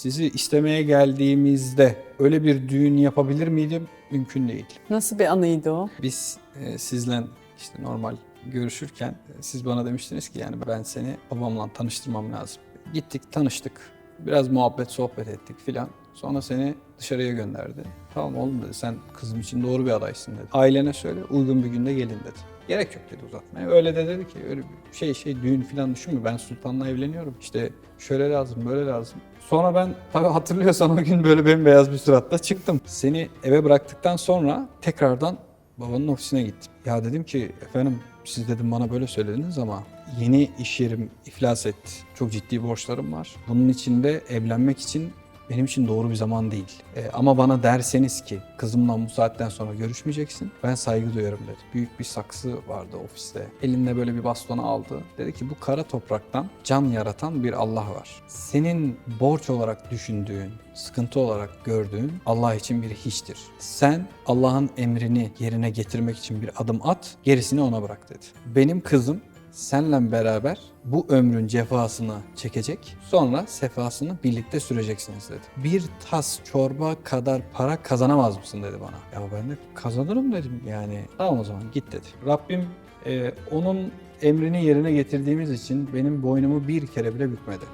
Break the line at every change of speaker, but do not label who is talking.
sizi istemeye geldiğimizde öyle bir düğün yapabilir miydim? Mümkün değil.
Nasıl bir anıydı o?
Biz e, sizle işte normal görüşürken e, siz bana demiştiniz ki yani ben seni babamla tanıştırmam lazım. Gittik tanıştık. Biraz muhabbet sohbet ettik filan. Sonra seni dışarıya gönderdi. Tamam oğlum dedi sen kızım için doğru bir adaysın dedi. Ailene söyle uygun bir günde gelin dedi. Gerek yok dedi uzatmaya. Öyle de dedi ki öyle bir şey şey düğün filan düşünme ben sultanla evleniyorum. İşte şöyle lazım böyle lazım. Sonra ben tabii hatırlıyorsan o gün böyle bembeyaz bir suratla çıktım. Seni eve bıraktıktan sonra tekrardan babanın ofisine gittim. Ya dedim ki efendim siz dedim bana böyle söylediniz ama yeni iş yerim iflas etti. Çok ciddi borçlarım var. Bunun için de evlenmek için benim için doğru bir zaman değil. E, ama bana derseniz ki kızımla bu saatten sonra görüşmeyeceksin. Ben saygı duyarım dedi. Büyük bir saksı vardı ofiste. Elinde böyle bir bastonu aldı. Dedi ki bu kara topraktan can yaratan bir Allah var. Senin borç olarak düşündüğün, sıkıntı olarak gördüğün Allah için bir hiçtir. Sen Allah'ın emrini yerine getirmek için bir adım at, gerisini ona bırak dedi. Benim kızım senle beraber bu ömrün cefasını çekecek, sonra sefasını birlikte süreceksiniz dedi. Bir tas çorba kadar para kazanamaz mısın dedi bana. Ya ben de kazanırım dedim yani. Tamam o zaman git dedi. Rabbim e, onun emrini yerine getirdiğimiz için benim boynumu bir kere bile bükmedi.